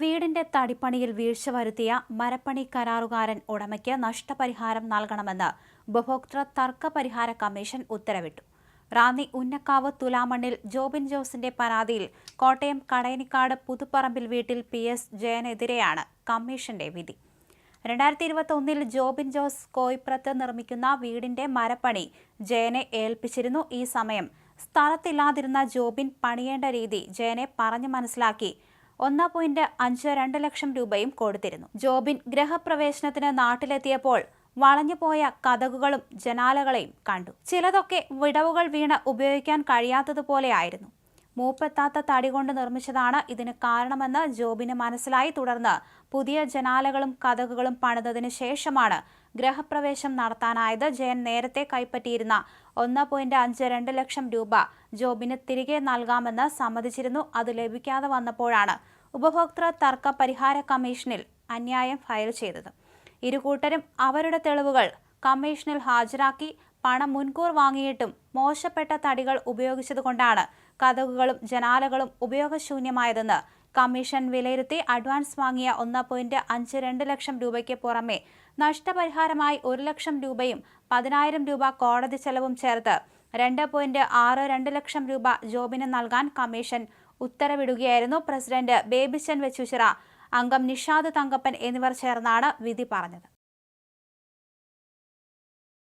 വീടിന്റെ തടിപ്പണിയിൽ വീഴ്ച വരുത്തിയ മരപ്പണി കരാറുകാരൻ ഉടമയ്ക്ക് നഷ്ടപരിഹാരം നൽകണമെന്ന് ഉപഭോക്തൃ തർക്ക പരിഹാര കമ്മീഷൻ ഉത്തരവിട്ടു. റാന്നി ഉന്നക്കാവ് തുലാമണ്ണിൽ ജോബിൻ ജോസിന്റെ പരാതിയിൽ കോട്ടയം കടയനിക്കാട് പുതുപ്പറമ്പിൽ വീട്ടിൽ പി എസ് ജയനെതിരെയാണ് കമ്മീഷന്റെ വിധി. രണ്ടായിരത്തി ഇരുപത്തി ഒന്നിൽ ജോബിൻ ജോസ് കോയിപ്രത്ത് നിർമ്മിക്കുന്ന വീടിന്റെ മരപ്പണി ജയനെ ഏൽപ്പിച്ചിരുന്നു. ഈ സമയം സ്ഥലത്തില്ലാതിരുന്ന ജോബിൻ പണിയേണ്ട രീതി ജയനെ പറഞ്ഞു മനസ്സിലാക്കി. ഒന്ന് പോയിന്റ് അഞ്ച് രണ്ട് ലക്ഷം രൂപയും കൊടുത്തിരുന്നു. ജോബിൻ ഗൃഹപ്രവേശനത്തിന് നാട്ടിലെത്തിയപ്പോൾ വളഞ്ഞുപോയ കഥകുകളും ജനാലകളെയും കണ്ടു. ചിലതൊക്കെ വിടവുകൾ വീണ് ഉപയോഗിക്കാൻ കഴിയാത്തതുപോലെയായിരുന്നു മൂപ്പെത്താത്ത തടി കൊണ്ട് നിർമ്മിച്ചതാണ് ഇതിന് കാരണമെന്ന് ജോബിന് മനസ്സിലായി. തുടർന്ന് പുതിയ ജനാലകളും കഥകുകളും പണിതതിനു ശേഷമാണ് ഗ്രഹപ്രവേശം നടത്താനായത്. ജയൻ നേരത്തെ കൈപ്പറ്റിയിരുന്ന ഒന്ന് പോയിന്റ് അഞ്ച് രണ്ട് ലക്ഷം രൂപ ജോബിന് തിരികെ നൽകാമെന്ന് സമ്മതിച്ചിരുന്നു. അത് ലഭിക്കാതെ വന്നപ്പോഴാണ് ഉപഭോക്തൃ തർക്ക പരിഹാര കമ്മീഷനിൽ അന്യായം ഫയൽ ചെയ്തത്. ഇരുകൂട്ടരും അവരുടെ തെളിവുകൾ കമ്മീഷനിൽ ഹാജരാക്കി. പണം മുൻകൂർ വാങ്ങിയിട്ടും മോശപ്പെട്ട തടികൾ ഉപയോഗിച്ചതുകൊണ്ടാണ് കഥകുകളും ജനാലകളും ഉപയോഗശൂന്യമായതെന്ന് കമ്മീഷൻ വിലയിരുത്തി അഡ്വാൻസ് വാങ്ങിയ ഒന്ന് പോയിന്റ് അഞ്ച് രണ്ട് ലക്ഷം രൂപയ്ക്ക് പുറമെ നഷ്ടപരിഹാരമായി ഒരു ലക്ഷം രൂപയും പതിനായിരം രൂപ കോടതി ചെലവും ചേർത്ത് രണ്ട് പോയിന്റ് ആറ് രണ്ട് ലക്ഷം രൂപ ജോബിന് നൽകാൻ കമ്മീഷൻ ഉത്തരവിടുകയായിരുന്നു. പ്രസിഡന്റ് ബേബിച്ചൻ വെച്ചുശിറ അംഗം നിഷാദ് തങ്കപ്പൻ എന്നിവർ ചേർന്നാണ് വിധി പറഞ്ഞത്.